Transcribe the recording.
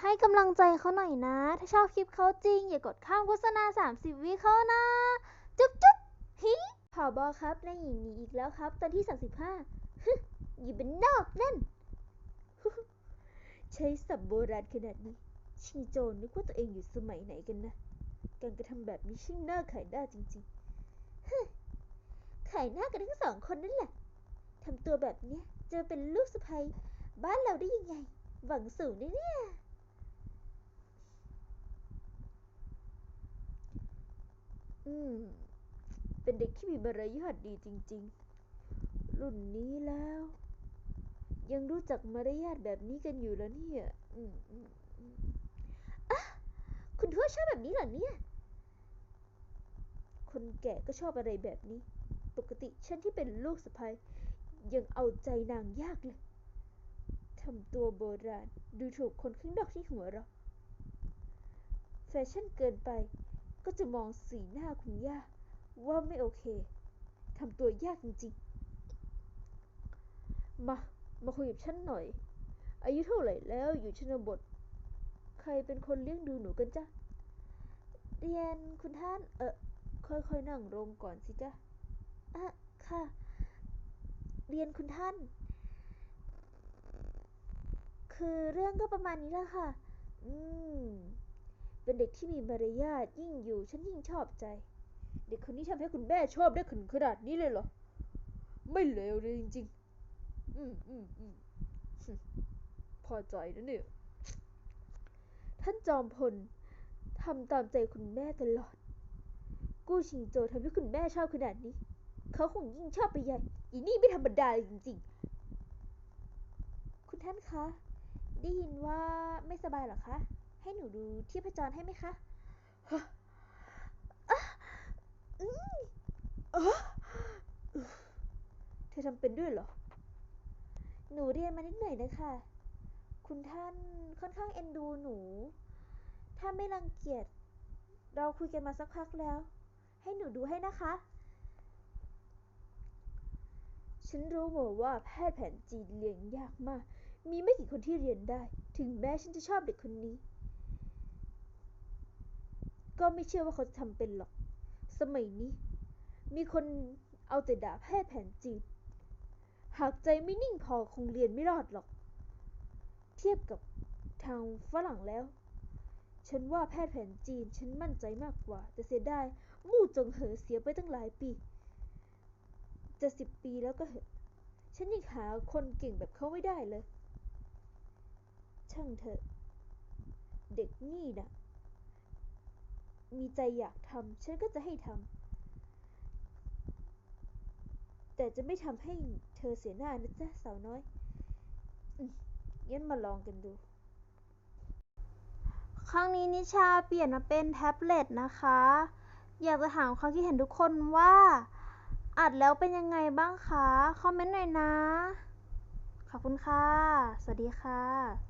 ให้กำลังใจเขาหน่อยนะ ถ้าชอบคลิปเขาจริง อย่ากดข้ามโฆษณา 30 วิเขานะ จุ๊บจุ๊บฮิผอบอครับนายหญิงหนีอีกแล้วครับ ตอนที่ 35ฮึอยู่เป็นนอกนั่น ใช้สับโบราณขนาดนี้ ชิงโจนนึกว่าตัวเองอยู่สมัยไหนกันนะ การกระทำแบบนี้ช่างน่าขายหน้าจริงๆฮึขายหน้ากันทั้งสองคนนั่นแหละทำตัวแบบเนี้ยจะเป็นลูกสะใภ้บ้านเราได้ยังไง หวังสูงนะเนี่ย อืม เป็นเด็กที่มีมารยาทดีจริง ๆ รุ่นนี้แล้ว ยังรู้จักมารยาทแบบนี้กันอยู่แล้วเนี่ย อืมอืมอืมอะคุณทวดชอบแบบนี้เหรอเนี่ย คนแก่ก็ชอบอะไรแบบนี้ ปกติฉันที่เป็นลูกสะใภ้ยังเอาใจนางยากเลยทำตัวโบราณ ดูถูกคนข้างนอกที่หัวเราะแฟชั่นเกินไป ก็จะมองสีหน้าคุณย่าว่าไม่โอเคทำตัวยากจริงๆ มา มาคุยกับฉันหน่อย อายุเท่าไหร่แล้วอยู่ชนบท ใครเป็นคนเลี้ยงดูหนูกันจ๊ะเรียนคุณท่าน เออค่อยๆนั่งลงก่อนสิจ๊ะอะค่ะ เรียนคุณท่าน คือเรื่องก็ประมาณนี้แหละค่ะ อืม เป็นเด็กที่มีมารยาทยิ่งอยู่ ฉันยิ่งชอบใจ เด็กคนนี้ทำให้คุณแม่ชอบได้ขนขนาดนี้เลยเหรอ ไม่เลวเลยจริง ๆ อืมอืมอืมพอใจนะเนี่ย ท่านจอมพลทำตามใจคุณแม่ตลอด กู้ชิงโจทำให้คุณแม่ชอบขนาดนี้ เขาคงยิ่งชอบไปใหญ่อีนี่ไม่ธรรมดาเลยจริง ๆ คุณท่านคะ ได้ยินว่าไม่สบายเหรอคะ ให้หนูดูที่พจรให้ไหมคะเธอทำเป็นด้วยเหรอ หนูเรียนมานิดหน่อยนะคะ คุณท่านค่อนข้างเอ็นดูหนู ถ้าไม่รังเกียจ เราคุยกันมาสักพักแล้ว ให้หนูดูให้นะคะ ฉันรู้หมาว่าแพทย์แผนจีนเรียนยากมาก มีไม่กี่คนที่เรียนได้ ถึงแม้ฉันจะชอบเด็กคนนี้ ก็ไม่เชื่อว่าเขาจะทำเป็นหรอก สมัยนี้ มีคนเอาแต่ด่าแพทย์แผนจีนหากใจไม่นิ่งพอคงเรียนไม่รอดหรอก เทียบกับทางฝรั่งแล้ว ฉันว่าแพทย์แผนจีนฉันมั่นใจมากกว่า แต่เสียดายมู่จงเหอเสียไปตั้งหลายปี จะสิบปีแล้วก็เหอะ ฉันยังหาคนเก่งแบบเขาไม่ได้เลย ช่างเถอะ เด็กนี่นะ มีใจอยากทำฉันก็จะให้ทำแต่จะไม่ทำให้เธอเสียหน้านะจ๊ะสาวน้อยองั้นมาลองกันดู ครั้งนี้นิชาเปลี่ยนมาเป็นแท็บเล็ตนะคะ อยากจะถามความคิดเห็นทุกคนว่า อัดแล้วเป็นยังไงบ้างคะ คอมเมนต์หน่อยนะ ขอบคุณค่ะ สวัสดีค่ะ